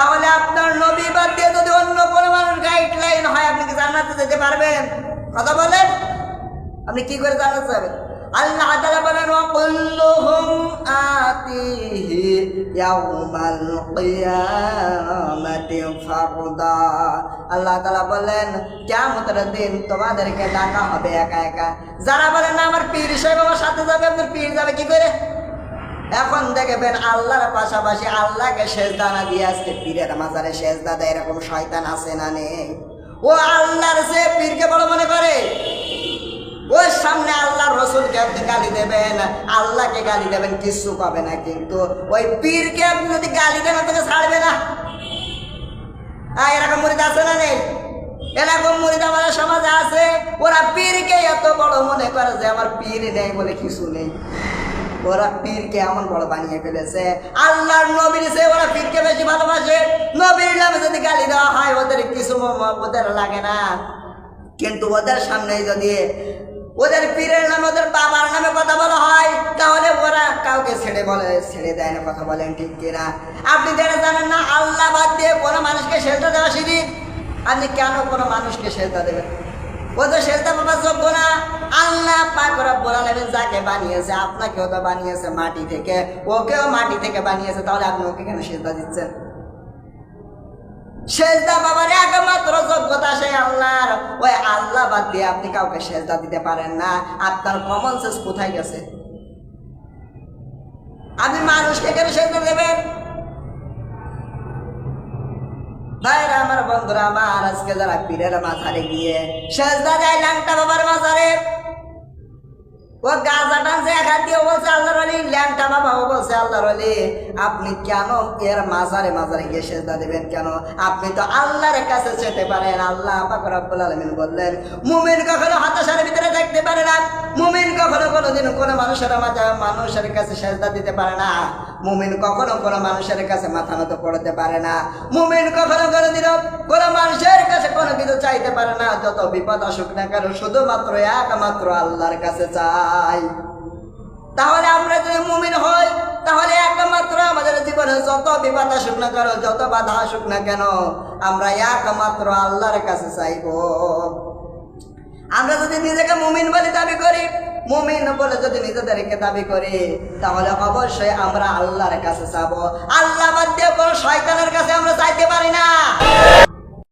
তাহলে আপনার নবী বাদ দিয়ে যদি অন্য কোনো মানুষ গাইডলাইন হয়, আপনি কি জান্নাতে যেতে পারবেন? কথা বলেন? আপনি কি করে জান্নাতে যাবেন? আল্লাহ তাআলা বলেন, ওয়া কুল্লুহুম আতিহি ইয়াউমাল কিয়ামাতি ফারদা। আল্লাহ তাআলা বলেন, কিয়ামতের দিন তোমাদেরকে ডাকা হবে একা একা। যারা বলেন আমার পীর সাহেব আমার সাথে যাবে, আপনার পীর যাবে কি করে? এখন দেখবেন আল্লাহর পাশাপাশি আল্লাহকে দানা দিয়ে আজকে পীরের মাজারে দাদা এরকম শয়তান আছে না নেই ও আল্লাহর সে পীরকে বড় মনে করে। ওর সামনে আল্লাহর রসুলকে আপনি গালি দেবেন, আল্লাহকে গালি দেবেন কিছু পাবে না কিন্তু। ওই পীরকে আপনি যদি গালি দেন আপনাকে ছাড়বে না। এরকম মুরিদ আছে না নেই এরকম মুরিদ আমাদের সমাজে আছে। ওরা পীরকে এত বড় মনে করে যে আমার পীর নেই বলে কিছু নেই। ওরা পীরকে এমন বড় বানিয়ে ফেলেছে। আল্লাহর নবীর সে ওরা পীরকে বেশি ভালোবাসে। নবীর নামে যদি গালি দেওয়া হয়, ওদের কিছু ওদের লাগে না। কিন্তু ওদের সামনে যদি ওদের পীরের নামে, ওদের বাবার নামে কথা বলা হয়, তাহলে ওরা কাউকে ছেড়ে বলে, ছেড়ে দেয় না কথা বলেন ঠিক কিনা। আপনি যারা জানেন না, আল্লাহ বাদ দিয়ে কোনো মানুষকে সেজদা দেওয়া শিরিক আপনি কেন কোনো মানুষকে সেজদা দেবেন? মাটি থেকে, ওকেও মাটি থেকে আপনি সেজদা একমাত্র যোগ্যতা ওই আল্লাহ বাদ দিয়ে আপনি কাউকে সেজদা দিতে পারেন না। আপনার কমন সেন্স কোথায় গেছে? আপনি মানুষকে কেন সেজদা দেবেন? ভাইরা আমার বন্ধুরা আমার আজকে যারা পীরের মাথারে গিয়ে শেষ দেয় লাংটা বাবার মাথারে ও গাঁজা টানছে এক হাত দিয়ে বলছে, আল্লাহর আলী ল্যাংটা বাবা ও বলছে, আল্লাহর আলী আপনি কেন এর মাজারে মাজারে গিয়ে সেজদা দেবেন কেন? আপনি তো আল্লাহর কাছে যেতে পারেন। আল্লাহ পাক রব্বুল আলামিন বললেন, মুমিন কখনো হতাশার ভিতরে দেখতে পারে না। মুমিন কখনো কোনোদিন কোনো মানুষের মাঝে মানুষের কাছে সেজদা দিতে পারে না। মুমিন কখনো কোনো মানুষের কাছে মাথা নত পড়তে পারে না। মুমিন কখনো কোনোদিনও কোনো মানুষের কোনো কিছু চাইতে পারে না, যত বিপদ আসুক না কেন, শুধুমাত্র একমাত্র আল্লাহর কাছে চাই। তাহলে আমরা যদি মুমিন হই, তাহলে একমাত্র আমাদের জীবনে যত বিপদ আসুক না কেন, যত বাধা আসুক না কেন, আমরা একমাত্র আল্লাহর কাছে চাইব। আমরা যদি নিজেকে মুমিন বলে দাবি করি, মুমিন বলে যদি নিজেদেরকে দাবি করি, তাহলে অবশ্যই আমরা আল্লাহর কাছে চাবো। আল্লাহ বাদ দিয়ে কোনো শয়তানের কাছে আমরা চাইতে পারি না।